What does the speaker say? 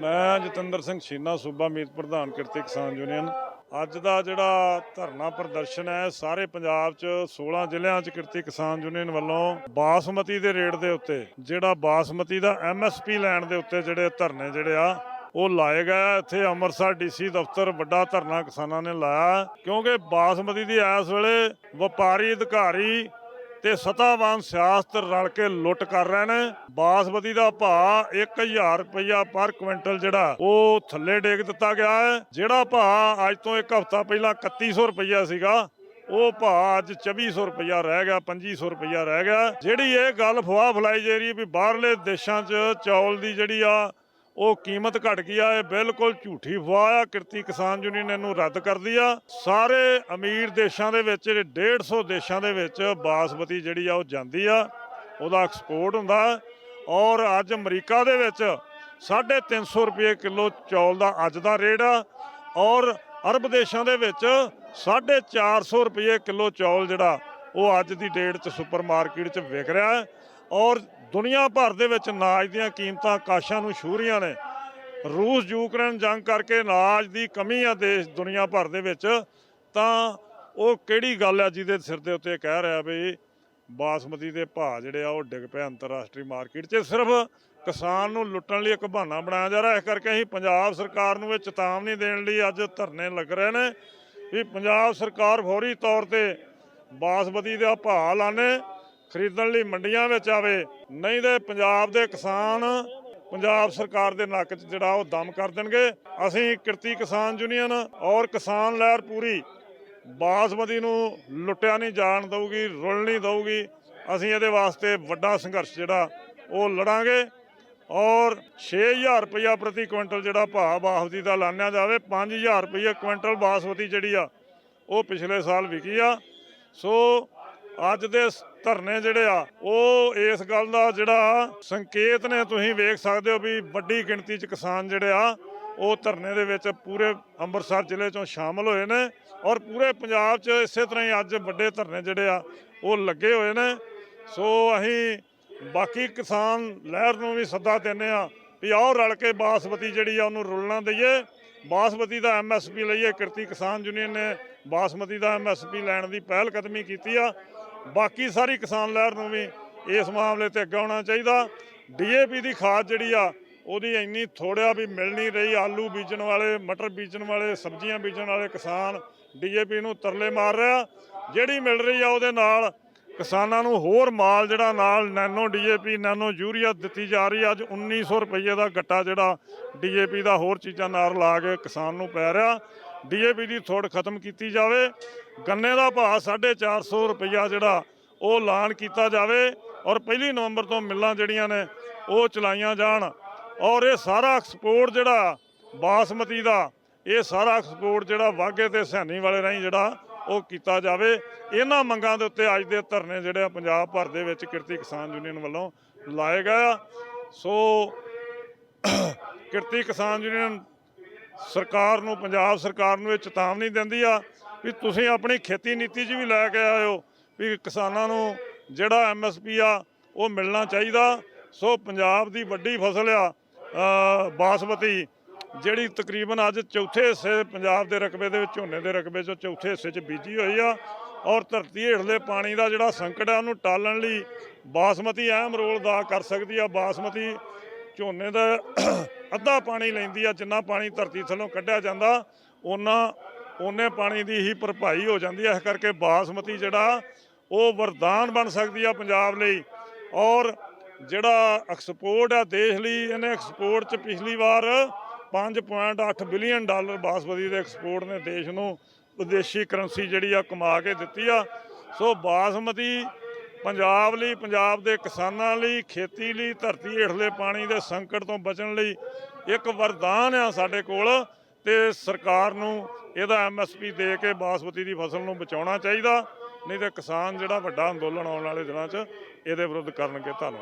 ਮੈਂ ਜਤਿੰਦਰ ਸਿੰਘ ਛੀਨਾ, ਸੂਬਾ ਮੀਤ ਪ੍ਰਧਾਨ ਕਿਰਤੀ ਕਿਸਾਨ ਯੂਨੀਅਨ। ਅੱਜ ਦਾ ਜਿਹੜਾ ਧਰਨਾ ਪ੍ਰਦਰਸ਼ਨ ਹੈ, ਸਾਰੇ ਪੰਜਾਬ 'ਚ 16 ਜ਼ਿਲ੍ਹਿਆਂ 'ਚ ਕਿਰਤੀ ਕਿਸਾਨ ਯੂਨੀਅਨ ਵੱਲੋਂ ਬਾਸਮਤੀ ਦੇ ਰੇਟ ਦੇ ਉੱਤੇ, ਜਿਹੜਾ ਬਾਸਮਤੀ ਦਾ ਐਮਐਸਪੀ ਲੈਣ ਦੇ ਉੱਤੇ ਜਿਹੜੇ ਧਰਨੇ ਜਿਹੜੇ ਆ, ਉਹ ਲਾਏ ਗਏ ਇੱਥੇ ਅੰਮ੍ਰਿਤਸਰ ਡੀਸੀ ਦਫ਼ਤਰ ਵੱਡਾ ਧਰਨਾ ਕਿਸਾਨਾਂ ਨੇ ਲਾਇਆ, ਕਿਉਂਕਿ ਬਾਸਮਤੀ ਦੀ ਇਸ ਵੇਲੇ ਵਪਾਰੀ ਅਧਿਕਾਰੀ ਤੇ ਸਤਾਵਾਨ ਸਿਆਸਤ ਰਲ ਕੇ ਲੁੱਟ ਕਰ ਰਹੇ ਨੇ। ਬਾਸਮਤੀ ਦਾ ਭਾਅ 1000 ਰੁਪਇਆ ਪਰ ਕੁਇੰਟਲ ਜਿਹੜਾ, ਉਹ ਥੱਲੇ ਡੇਗ ਦਿੱਤਾ ਗਿਆ ਹੈ। ਜਿਹੜਾ ਭਾਅ ਅੱਜ ਤੋਂ ਇੱਕ ਹਫ਼ਤਾ ਪਹਿਲਾਂ 3100 ਰੁਪਇਆ ਸੀਗਾ, ਉਹ ਭਾਅ ਅੱਜ 2400 ਰੁਪਇਆ ਰਹਿ ਗਿਆ 2500 ਰੁਪਇਆ ਰਹਿ ਗਿਆ। ਜਿਹੜੀ ਇਹ ਗੱਲ ਫਵਾਹ ਫਲਾਈ ਜਾ ਰਹੀ ਹੈ ਵੀ ਬਾਹਰਲੇ ਦੇਸ਼ਾਂ 'ਚ ਚੌਲ ਦੀ ਜਿਹੜੀ ਆ ਉਹ ਕੀਮਤ ਘਟ ਗਈ ਆ, ਇਹ ਬਿਲਕੁਲ ਝੂਠੀ ਫਵਾਹ ਆ। ਕਿਰਤੀ ਕਿਸਾਨ ਯੂਨੀਅਨ ਇਹਨੂੰ ਰੱਦ ਕਰਦੀ ਆ। ਸਾਰੇ ਅਮੀਰ ਦੇਸ਼ਾਂ ਦੇ ਵਿੱਚ, ਜਿਹੜੇ 150 ਦੇਸ਼ਾਂ ਦੇ ਵਿੱਚ ਬਾਸਮਤੀ ਜਿਹੜੀ ਆ, ਉਹ ਜਾਂਦੀ ਆ। ਉਹਦਾ ਐਕਸਪੋਰਟ ਹੁੰਦਾ ਔਰ ਅੱਜ ਅਮਰੀਕਾ ਦੇ ਵਿੱਚ 350 ਰੁਪਏ ਕਿਲੋ ਚੌਲ ਦਾ ਅੱਜ ਦਾ ਰੇਟ ਆ। ਔਰ ਅਰਬ ਦੇਸ਼ਾਂ ਦੇ ਵਿੱਚ 450 ਰੁਪਏ ਕਿਲੋ ਚੌਲ ਜਿਹੜਾ, ਉਹ ਅੱਜ ਦੀ ਡੇਟ 'ਚ ਸੁਪਰ ਮਾਰਕੀਟ 'ਚ ਵਿਕ ਰਿਹਾ ਔਰ ਦੁਨੀਆ ਭਰ ਦੇ ਵਿੱਚ ਅਨਾਜ ਦੀਆਂ ਕੀਮਤਾਂ ਆਕਾਸ਼ਾਂ ਨੂੰ ਛੂਹ ਰਹੀਆਂ ਨੇ। ਰੂਸ, ਯੂਕਰੇਨ ਜੰਗ ਕਰਕੇ ਅਨਾਜ ਦੀ ਕਮੀ ਆ ਦੇਸ਼ ਦੁਨੀਆ ਭਰ ਦੇ ਵਿੱਚ, ਤਾਂ ਉਹ ਕਿਹੜੀ ਗੱਲ ਆ ਜਿਹਦੇ ਸਿਰ ਦੇ ਉੱਤੇ ਕਹਿ ਰਿਹਾ ਵੀ ਬਾਸਮਤੀ ਦੇ ਭਾਅ ਜਿਹੜੇ ਆ ਉਹ ਡਿੱਗ ਪਏ ਅੰਤਰਰਾਸ਼ਟਰੀ ਮਾਰਕੀਟ 'ਚ। ਸਿਰਫ ਕਿਸਾਨ ਨੂੰ ਲੁੱਟਣ ਲਈ ਇੱਕ ਬਹਾਨਾ ਬਣਾਇਆ ਜਾ ਰਿਹਾ, ਇਸ ਕਰਕੇ ਅਸੀਂ ਪੰਜਾਬ ਸਰਕਾਰ ਨੂੰ ਇਹ ਚੇਤਾਵਨੀ ਦੇਣ ਲਈ ਅੱਜ ਧਰਨੇ ਲੱਗ ਰਹੇ ਨੇ ਵੀ ਪੰਜਾਬ ਸਰਕਾਰ ਫੌਰੀ ਤੌਰ ਤੇ ਬਾਸਮਤੀ ਦਾ ਭਾਅ ਲਾਣੇ ਖਰੀਦਣ ਲਈ ਮੰਡੀਆਂ ਵਿੱਚ ਆਵੇ, ਨਹੀਂ ਤੇ ਪੰਜਾਬ ਦੇ ਕਿਸਾਨ ਪੰਜਾਬ ਸਰਕਾਰ ਦੇ ਨੱਕ 'ਚ ਜਿਹੜਾ ਉਹ ਦਮ ਕਰ ਦੇਣਗੇ। ਅਸੀਂ ਕਿਰਤੀ ਕਿਸਾਨ ਯੂਨੀਅਨ ਔਰ ਕਿਸਾਨ ਲਹਿਰ ਪੂਰੀ ਬਾਸਮਤੀ ਨੂੰ ਲੁੱਟਿਆ ਨਹੀਂ ਜਾਣ ਦਊਗੀ, ਰੁਲ ਨਹੀਂ ਦਊਗੀ। ਅਸੀਂ ਇਹਦੇ ਵਾਸਤੇ ਵੱਡਾ ਸੰਘਰਸ਼ ਜਿਹੜਾ ਉਹ ਲੜਾਂਗੇ ਔਰ 6000 ਰੁਪਇਆ ਪ੍ਰਤੀ ਕੁਇੰਟਲ ਜਿਹੜਾ ਭਾਅ ਬਾਸਮਤੀ ਦਾ ਲਾਣਿਆ ਜਾਵੇ 5000 ਰੁਪਇਆ ਕੁਇੰਟਲ ਬਾਸਮਤੀ ਜਿਹੜੀ ਆ, ਉਹ ਪਿਛਲੇ ਸਾਲ ਵਿਕੀ ਆ। ਸੋ ਅੱਜ ਦੇ ਧਰਨੇ ਜਿਹੜੇ ਆ, ਉਹ ਇਸ ਗੱਲ ਦਾ ਜਿਹੜਾ ਸੰਕੇਤ ਨੇ, ਤੁਸੀਂ ਵੇਖ ਸਕਦੇ ਹੋ ਵੀ ਵੱਡੀ ਗਿਣਤੀ 'ਚ ਕਿਸਾਨ ਜਿਹੜੇ ਆ, ਉਹ ਧਰਨੇ ਦੇ ਵਿੱਚ ਪੂਰੇ ਅੰਮ੍ਰਿਤਸਰ ਜ਼ਿਲ੍ਹੇ 'ਚੋਂ ਸ਼ਾਮਲ ਹੋਏ ਨੇ ਔਰ ਪੂਰੇ ਪੰਜਾਬ 'ਚ ਇਸੇ ਤਰ੍ਹਾਂ ਹੀ ਅੱਜ ਵੱਡੇ ਧਰਨੇ ਜਿਹੜੇ ਆ, ਉਹ ਲੱਗੇ ਹੋਏ ਨੇ। ਸੋ ਅਸੀਂ ਬਾਕੀ ਕਿਸਾਨ ਲਹਿਰ ਨੂੰ ਵੀ ਸੱਦਾ ਦਿੰਦੇ ਆ ਵੀ ਆਓ ਰਲ ਕੇ ਬਾਸਮਤੀ ਜਿਹੜੀ ਆ, ਉਹਨੂੰ ਰੁਲਣਾ ਦਈਏ। ਬਾਸਮਤੀ ਦਾ ਐਮਐਸਪੀ ਲਈਏ, ਕਿਰਤੀ ਕਿਸਾਨ ਯੂਨੀਅਨ ਨੇ ਬਾਸਮਤੀ ਦਾ ਐਮਐਸਪੀ ਲੈਣ ਦੀ ਪਹਿਲ ਕਦਮੀ ਕੀਤੀ ਆ। ਬਾਕੀ ਸਾਰੀ ਕਿਸਾਨ ਲਹਿਰ ਨੂੰ ਵੀ ਇਸ ਮਾਮਲੇ ਤੇ ਅੱਗੇ ਆਉਣਾ ਚਾਹੀਦਾ। ਡੀਏਪੀ ਦੀ ਖਾਦ ਜਿਹੜੀ ਆ, ਉਹਦੀ ਇੰਨੀ ਥੋੜਿਆ ਵੀ ਮਿਲ ਨਹੀਂ ਰਹੀ। ਆਲੂ ਬੀਜਣ ਵਾਲੇ, ਮਟਰ ਬੀਜਣ ਵਾਲੇ, ਸਬਜ਼ੀਆਂ ਬੀਜਣ ਵਾਲੇ ਕਿਸਾਨ ਡੀਏਪੀ ਨੂੰ ਤਰਲੇ ਮਾਰ ਰਿਹਾ। ਜਿਹੜੀ ਮਿਲ ਰਹੀ ਆ, ਉਹਦੇ ਨਾਲ ਕਿਸਾਨਾਂ ਨੂੰ ਹੋਰ ਮਾਲ ਜਿਹੜਾ ਨਾਲ ਨੈਨੋ ਡੀਏਪੀ, ਨੈਨੋ ਯੂਰੀਆ ਦਿੱਤੀ ਜਾ ਰਹੀ ਆ। ਅੱਜ 1900 ਰੁਪਏ ਦਾ ਗੱਟਾ ਜਿਹੜਾ ਡੀਏਪੀ ਦਾ ਹੋਰ ਚੀਜ਼ਾਂ ਨਾਲ ਲਾ ਕੇ ਕਿਸਾਨ ਨੂੰ ਪੈ ਰਿਹਾ। ਡੀਏਪੀ ਦੀ ਥੋੜ ਖਤਮ ਕੀਤੀ ਜਾਵੇ। ਗੰਨੇ ਦਾ ਭਾਅ 450 ਰੁਪਇਆ ਜਿਹੜਾ ਉਹ ਐਲਾਨ ਕੀਤਾ ਜਾਵੇ ਔਰ ਪਹਿਲੀ ਨਵੰਬਰ ਤੋਂ ਮਿੱਲਾਂ ਜਿਹੜੀਆਂ ਨੇ ਉਹ ਚਲਾਈਆਂ ਜਾਣ। ਔਰ ਇਹ ਸਾਰਾ ਐਕਸਪੋਰਟ ਜਿਹੜਾ ਬਾਸਮਤੀ ਦਾ, ਇਹ ਸਾਰਾ ਐਕਸਪੋਰਟ ਜਿਹੜਾ ਵਾਗੇ ਤੇ ਸੈਣੀ ਵਾਲੇ ਰਾਹੀਂ ਜਿਹੜਾ ਉਹ ਕੀਤਾ ਜਾਵੇ। ਇਹਨਾਂ ਮੰਗਾਂ ਦੇ ਉੱਤੇ ਅੱਜ ਦੇ ਧਰਨੇ ਜਿਹੜੇ ਆ ਪੰਜਾਬ ਭਰ ਦੇ ਵਿੱਚ ਕਿਰਤੀ ਕਿਸਾਨ ਯੂਨੀਅਨ ਵੱਲੋਂ ਲਾਏ ਗਏ ਆ। ਸੋ, ਕਿਰਤੀ ਕਿਸਾਨ ਯੂਨੀਅਨ ਸਰਕਾਰ ਨੂੰ, ਪੰਜਾਬ ਸਰਕਾਰ ਨੂੰ ਇਹ ਚੇਤਾਵਨੀ ਦਿੰਦੀ ਆ ਵੀ ਤੁਸੀਂ ਆਪਣੀ ਖੇਤੀ ਨੀਤੀ 'ਚ ਵੀ ਲੈ ਕੇ ਆਇਓ ਵੀ ਕਿਸਾਨਾਂ ਨੂੰ ਜਿਹੜਾ ਐਮਐਸਪੀ ਆ, ਉਹ ਮਿਲਣਾ ਚਾਹੀਦਾ। ਸੋ ਪੰਜਾਬ ਦੀ ਵੱਡੀ ਫਸਲ ਆ ਬਾਸਮਤੀ, ਜਿਹੜੀ ਤਕਰੀਬਨ ਅੱਜ ਚੌਥੇ ਹਿੱਸੇ ਪੰਜਾਬ ਦੇ ਰਕਬੇ ਦੇ ਵਿੱਚ, ਝੋਨੇ ਦੇ ਰਕਬੇ 'ਚੋਂ ਚੌਥੇ ਹਿੱਸੇ 'ਚ ਬੀਜੀ ਹੋਈ ਆ ਔਰ ਧਰਤੀ ਹੇਠਲੇ ਪਾਣੀ ਦਾ ਜਿਹੜਾ ਸੰਕਟ ਆ, ਉਹਨੂੰ ਟਾਲਣ ਲਈ ਬਾਸਮਤੀ ਅਹਿਮ ਰੋਲ ਅਦਾ ਕਰ ਸਕਦੀ ਆ। ਬਾਸਮਤੀ ਝੋਨੇ ਦਾ ਅੱਧਾ ਪਾਣੀ ਲੈਂਦੀ ਆ, ਜਿੰਨਾ ਪਾਣੀ ਧਰਤੀ ਥੱਲੋਂ ਕੱਢਿਆ ਜਾਂਦਾ ਉਹਨਾਂ ਉਹਨੇ ਪਾਣੀ ਦੀ ਹੀ ਭਰਪਾਈ ਹੋ ਜਾਂਦੀ ਹੈ ਇਸ ਕਰਕੇ ਬਾਸਮਤੀ ਜਿਹੜਾ, ਉਹ ਵਰਦਾਨ ਬਣ ਸਕਦੀ ਆ ਪੰਜਾਬ ਲਈ। ਔਰ ਜਿਹੜਾ ਐਕਸਪੋਰਟ ਆ ਦੇਸ਼ ਲਈ, ਇਹਨੇ ਐਕਸਪੋਰਟ ਚ ਪਿਛਲੀ ਵਾਰ 5.8 ਬਿਲੀਅਨ ਡਾਲਰ ਬਾਸਮਤੀ ਦੇ ਐਕਸਪੋਰਟ ਨੇ ਦੇਸ਼ ਨੂੰ ਵਿਦੇਸ਼ੀ ਕਰੰਸੀ ਜਿਹੜੀ ਆ ਕਮਾ ਕੇ ਦਿੱਤੀ ਆ। ਸੋ ਬਾਸਮਤੀ ਪੰਜਾਬ ਲਈ, ਪੰਜਾਬ ਦੇ ਕਿਸਾਨਾਂ ਲਈ, ਖੇਤੀ ਲਈ, ਧਰਤੀ ਹੇਠਲੇ ਪਾਣੀ ਦੇ ਸੰਕਟ ਤੋਂ ਬਚਣ ਲਈ ਇੱਕ ਵਰਦਾਨ ਆ ਸਾਡੇ ਕੋਲ ਤੇ ਸਰਕਾਰ ਨੂੰ ਇਹਦਾ ਐਮਐਸਪੀ ਦੇ ਕੇ ਬਾਸਮਤੀ ਦੀ ਫਸਲ ਨੂੰ ਬਚਾਉਣਾ ਚਾਹੀਦਾ, ਨਹੀਂ ਤੇ ਕਿਸਾਨ ਜਿਹੜਾ ਵੱਡਾ ਅੰਦੋਲਨ ਆਉਣ ਵਾਲੇ ਦਿਨਾਂ 'ਚ ਇਹਦੇ ਵਿਰੁੱਧ ਕਰਨਗੇ ਧੰਨਵਾਦ।